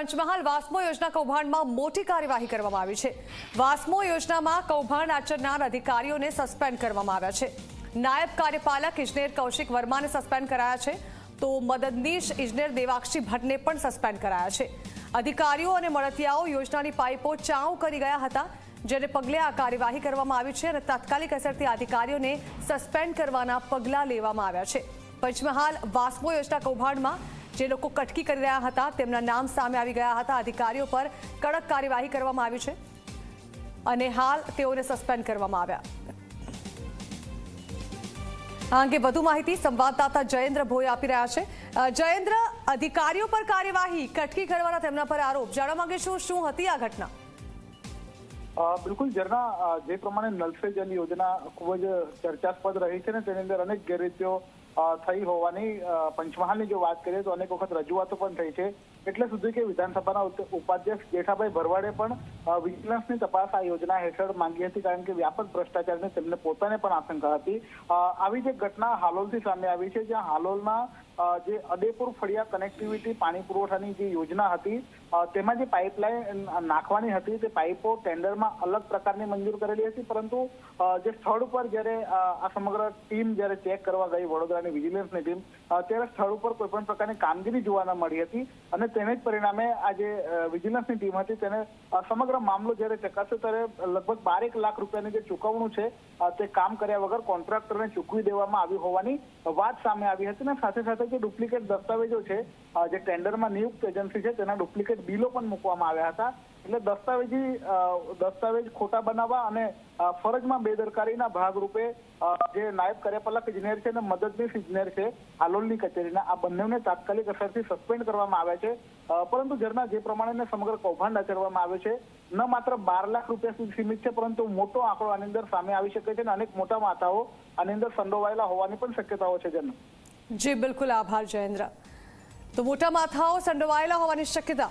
પંચમહાલ વાસ્મો યોજના કૌભાંડમાં મોટી કાર્યવાહી કરવામાં આવી છે. વાસ્મો યોજનામાં કૌભાંડ આચરનાર અધિકારીઓને સસ્પેન્ડ કરવામાં આવ્યા છે. નાયબ કાર્યપાલક ઇજનેર કૌશિક વર્માને સસ્પેન્ડ કરાયા છે. તો મદદનીશ ઇજનેર દેવાક્ષી ભટ્ટને પણ સસ્પેન્ડ કરાયા છે. અધિકારીઓ અને મળતિયાઓ યોજનાની પાઇપો ચાઉ કરી ગયા હતા, જેને પગલે આ કાર્યવાહી કરવામાં આવી છે અને તાત્કાલિક અસરથી અધિકારીઓને સસ્પેન્ડ કરવાના પગલાં લેવામાં આવ્યા છે. પંચમહાલ વાસ્મો યોજના કૌભાંડમાં જે લોકો કટકી કરી રહ્યા હતા, તેમના નામ સામે આવી ગયા હતા. અધિકારીઓ પર કડક કાર્યવાહી કરવામાં આવી છે અને હાલ તેઓને સસ્પેન્ડ કરવામાં આવ્યા. આ અંગે વધુ માહિતી સંવાદદાતા જયેન્દ્ર ભોઈ આપી રહ્યા છે. જયેન્દ્ર, અધિકારીઓ પર કાર્યવાહી, કટકી કરવાના તેમના પર આરોપ. જાણવા માંગીશું શું હતી આ ઘટના? બિલકુલ ઝરના જે પ્રમાણે નલ જલ યોજના ખૂબ જ ચર્ચાસ્પદ રહી છે ને તેની અંદર અનેક ગેરરીતિઓ થઈ હોવાની પંચમહાલની જો વાત કરીએ તો અનેક વખત રજૂઆતો પણ થઈ છે. એટલે સુધી કે વિધાનસભાના ઉપાધ્યક્ષ જેઠાભાઈ ભરવાડે પણ વિજિલન્સની તપાસ આ યોજના હેઠળ માંગી હતી કારણ કે વ્યાપક ભ્રષ્ટાચારની તેમને પોતાને પણ આશંકા હતી. આવી જે ઘટના હાલોલથી સામે આવી છે, જ્યાં હાલોલના જે અદેપુર ફળિયા કનેક્ટિવિટી પાણી પુરવઠાની જે યોજના હતી તેમાં જે પાઇપલાઇન નાખવાની હતી, તે પાઇપો ટેન્ડરમાં અલગ પ્રકારની મંજૂર કરેલી હતી, પરંતુ જે સ્થળ ઉપર જ્યારે આ સમગ્ર ટીમ જ્યારે ચેક કરવા ગઈ, વડોદરાની વિજિલન્સની ટીમ ત્યારે સ્થળ ઉપર કોઈ પણ પ્રકારની કામગીરી જોવા ન મળી હતી અને તેને જ પરિણામે આ જે વિજિલન્સની ટીમ હતી તેને સમગ્ર મામલો જ્યારે ચકાસ્યો ત્યારે લગભગ બારેક લાખ રૂપિયાની જે ચૂકવણું છે તે કામ કર્યા વગર કોન્ટ્રાક્ટરને ચૂકવી દેવામાં આવી હોવાની વાત સામે આવી હતી અને સાથે સાથે જે ડુપ્લિકેટ દસ્તાવેજો છે જે ટેન્ડરમાં નિયુક્ત એજન્સી છે, તેના ડુપ્લિકેટ બિલો પણ મૂકવામાં આવ્યા હતા. એટલે દસ્તાવેજી દસ્તાવેજ ખોટા બનાવવા અને ફરજમાં બેદરકારીના ભાગરૂપે જે નાયબ કાર્યપાલક ઇજનેર છે અને મદદનીશ ઇજનેર છે હાલોલની કચેરીના, આ બંનેને તાત્કાલિક અસરથી સસ્પેન્ડ કરવામાં આવ્યા છે. પરંતુ ઝરના જે પ્રમાણે સમગ્ર કૌભાંડ આચરવામાં આવ્યો છે, ન માત્ર બાર લાખ રૂપિયા સુધી સીમિત છે, પરંતુ મોટો આંકડો આની અંદર સામે આવી શકે છે અને અનેક મોટા માથાઓ આની અંદર સંડોવાયેલા હોવાની પણ શક્યતાઓ છે ઝરના જી બિલકુલ. આભાર જયેન્દ્ર. તો મોટા માથાઓ સંડોવાયેલા હોવાની શક્યતા.